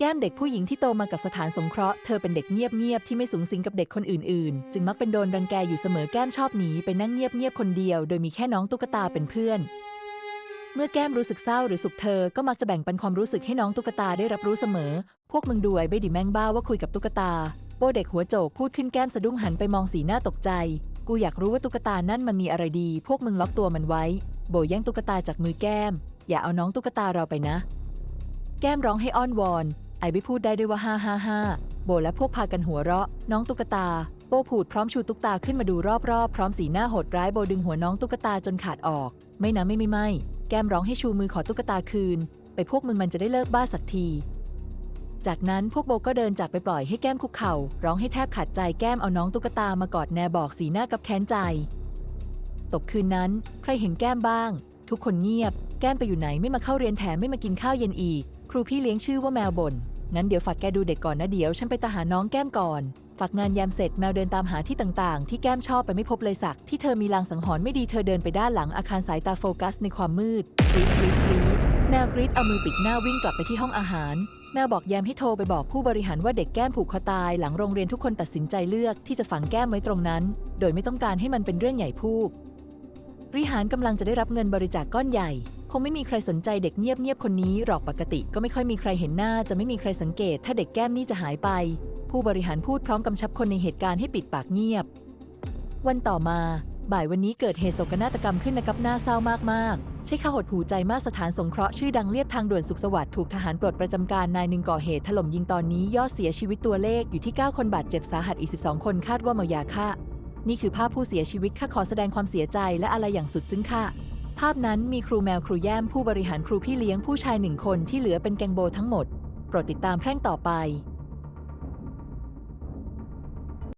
แก้มเด็กผู้หญิงที่โตมากับสถานสงเคราะห์ เธอเป็นเด็กเงียบๆ ที่ไม่สูงสิงกับเด็กคนอื่นๆ จึงมักเป็นโดนรังแกอยู่เสมอแก้มชอบหนีไปนั่งเงียบๆ คนเดียว โดยมีแค่น้องตุ๊กตาเป็นเพื่อน เมื่อแก้มรู้สึกเศร้าหรือสุขเธอ ก็มักจะแบ่งปันความรู้สึกให้น้องตุ๊กตาได้รับรู้เสมอ พวกมึงดูไอ้เบดิแมงบ้าว่าคุยกับตุ๊กตาโบเด็กหัวโจกพูดขึ้นแก้มสะดุ้งหันไปมองสีหน้าตกใจ กูอยากรู้ว่าตุ๊กตานั่นมันมีอะไรดี พวกมึงล็อกตัวมันไว้ โบแย่งตุ๊กตาจากมือแก้ม อย่าเอาน้องตุ๊กตาเราไปนะ แก้มร้องให้อ้อนวอน ไอบิพูดได้ด้วยว่าฮ่าฮ่าฮ่าโบและพวกพากันหัวเราะ น้องตุ๊กตา โบผูดพร้อมชูตุ๊กตาขึ้นมาดูรอบๆ พร้อมสีหน้าโหดร้ายโบดึงหัวน้องตุ๊กตาจนขาดออก ไม่นะไม่ไม่ไม่ แก้มร้องให้ชูมือขอตุ๊กตาคืน ไปพวกมึงมันจะได้เลิกบ้าสักที จากนั้นพวกโบก็เดินจากไปปล่อยให้แก้มคุกเข่า ร้องให้แทบขาดใจแก้มเอาน้องตุ๊กตามากอดแนบอกสีหน้ากับแค้นใจ ตกคืนนั้น ใครเห็นแก้มบ้าง ทุกคนเงียบ แก้มไปอยู่ไหนไม่มาเข้าเรียนแถมไม่มากินข้าวเย็นอีก รูพี่เลี้ยงชื่อว่าแมวบ่นงั้นเดี๋ยวฝากแกดูเด็กก่อนนะเดี๋ยวฉันไปตาหาน้องแก้มก่อน ฝากงานยามเสร็จแมวเดินตามหาที่ต่างๆ ที่แก้มชอบไปไม่พบเลยสัก ที่เธอมีลางสังหรณ์ไม่ดีเธอเดินไปด้านหลังอาคารสายตาโฟกัสในความมืดกรีดกรีดกรีดแมวกรีดเอามือปิดหน้าวิ่งกลับไปที่ห้องอาหาร แมวบอกแยมให้โทรไปบอกผู้บริหารว่าเด็กแก้มผูกคอตายหลังโรงเรียนทุกคนตัดสินใจเลือกที่จะฝังแก้มไว้ตรงนั้น โดยไม่ต้องการให้มันเป็นเรื่องใหญ่พูกริหารกำลังจะได้รับเงินบริจาคก้อนใหญ่ งไม่มีใครสนใจเด็กเงียบๆคนนี้หรอกปกติก็ไม่ค่อยมีใครเห็นหน้า จะไม่มีใครสังเกต ถ้าเด็กแก้มนี่จะหายไป ผู้บริหารพูดพร้อมกำชับคนในเหตุการณ์ให้ปิดปากเงียบ วันต่อมา บ่ายวันนี้เกิดเหตุโศกนาฏกรรมขึ้นนะครับน่าเศร้ามากๆ ใช่ข้าหดหูใจมากสถานสงเคราะห์ชื่อดังเรียบทางด่วนสุขสวัสดิ์ถูกทหารปลดประจำการนายหนึ่งก่อเหตุถล่มยิงตอนนี้ยอดเสียชีวิตตัวเลขอยู่ที่ 9 คนบาดเจ็บสาหัสอีก 12 คนคาดว่าเมายาฆ่านี่คือภาพผู้เสียชีวิตข้าขอแสดงความเสียใจและอะไรอย่างสุดซึ้งค่ะ ภาพนั้นมีครูแมวครูแย้มผู้บริหารครูพี่เลี้ยงผู้ชายหนึ่งคนที่เหลือเป็นแกงโบทั้งหมด โปรดติดตามแพร่งต่อไป